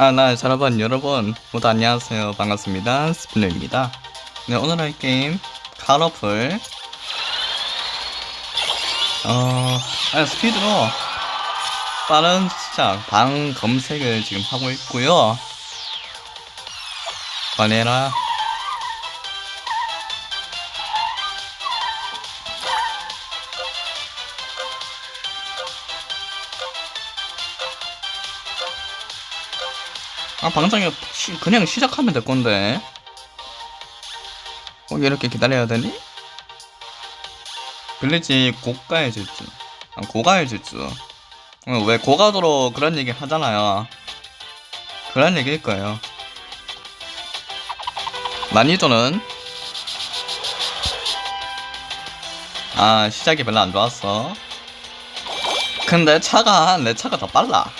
아, 나 여러분, 여러분, 모두 안녕하세요. 반갑습니다. 스플레입니다. 네, 오늘 할 게임, 카러플. 어, 아, 스피드로 빠른 시작, 방 검색을 지금 하고 있고요. 바네라. 아, 방장이 시- 그냥 시작하면 될 건데. 꼭 이렇게 기다려야 되니? 빌리지 고가의 질주. 아, 고가의 질주. 어, 왜 고가도로 그런 얘기 하잖아요. 그런 얘기일 거예요. 난이도는 아 시작이 별로 안 좋았어. 근데 차가 내 차가 더 빨라.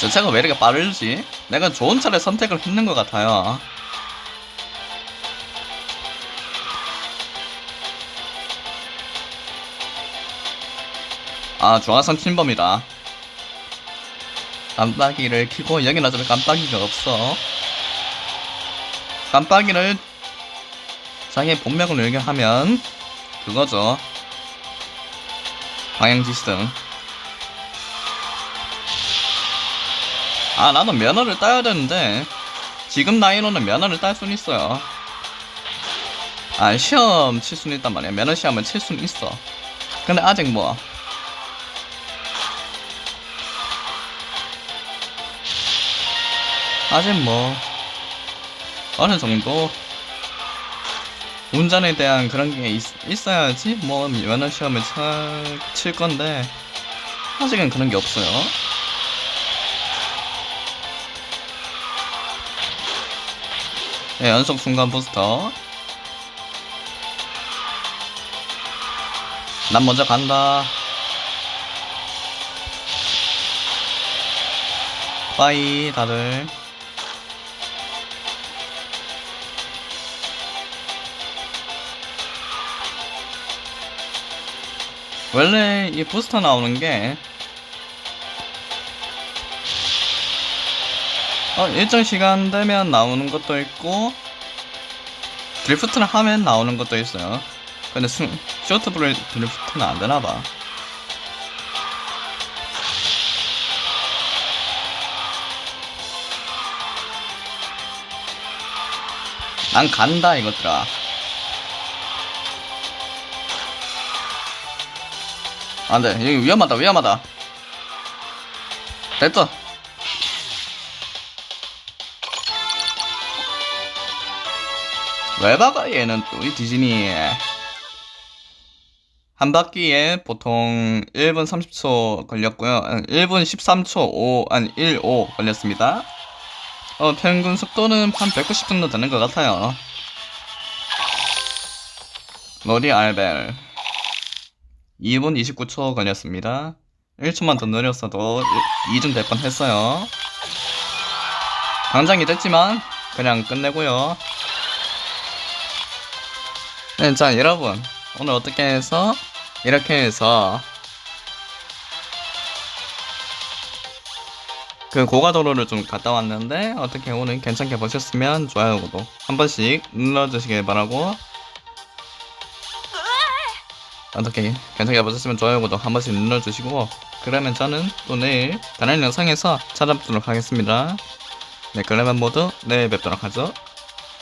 저 차가 왜 이렇게 빠르지? 내가 좋은 차를 선택을 했는 것 같아요. 아, 중화선 침범이다. 깜빡이를 켜고 여기 놔두면 깜빡이가 없어. 깜빡이를 자기의 본명을 열게하면 그거죠. 방향지시등. 아 나도 면허를 따야 되는데 지금 나이로는 면허를 딸 수는 있어요. 아 시험 칠 수는 있단 말이야. 면허 시험은 칠 수는 있어. 근데 아직 뭐? 아직 뭐? 어느 정도? 운전에 대한 그런 게 있, 있어야지 뭐 면허 시험을 차- 칠 건데 아직은 그런 게 없어요 네, 연속 순간 부스터. 난 먼저 간다. 빠이, 다들. 원래 이 부스터 나오는 게 어, 일정 시간 되면 나오는 것도 있고 드리프트를 하면 나오는 것도 있어요. 근데 수, 쇼트 브레 드리프트는 안 되나 봐. 난 간다 이것들아. 안돼 여기 위험하다 위험하다. 됐어. 왜 박아 얘는 또 이 디즈니 한 바퀴에 보통 1분 30초 걸렸고요. 1분 13초 5 아니 15 걸렸습니다. 어 평균 속도는 한 190 정도 되는 것 같아요. 로디 알벨. 2분 29초 걸렸습니다. 1초만 더 느렸어도 2중 될 뻔 했어요. 당장 이 됐지만 그냥 끝내고요 네, 자, 여러분. 오늘 어떻게 해서, 이렇게 해서, 그 고가도로를 좀 갔다 왔는데, 어떻게 오늘 괜찮게 보셨으면 좋아요, 구독 한 번씩 눌러주시길 바라고, 어떻게 괜찮게 보셨으면 좋아요, 구독 한 번씩 눌러주시고, 그러면 저는 또 내일 다른 영상에서 찾아뵙도록 하겠습니다. 네, 그러면 모두 내일 뵙도록 하죠.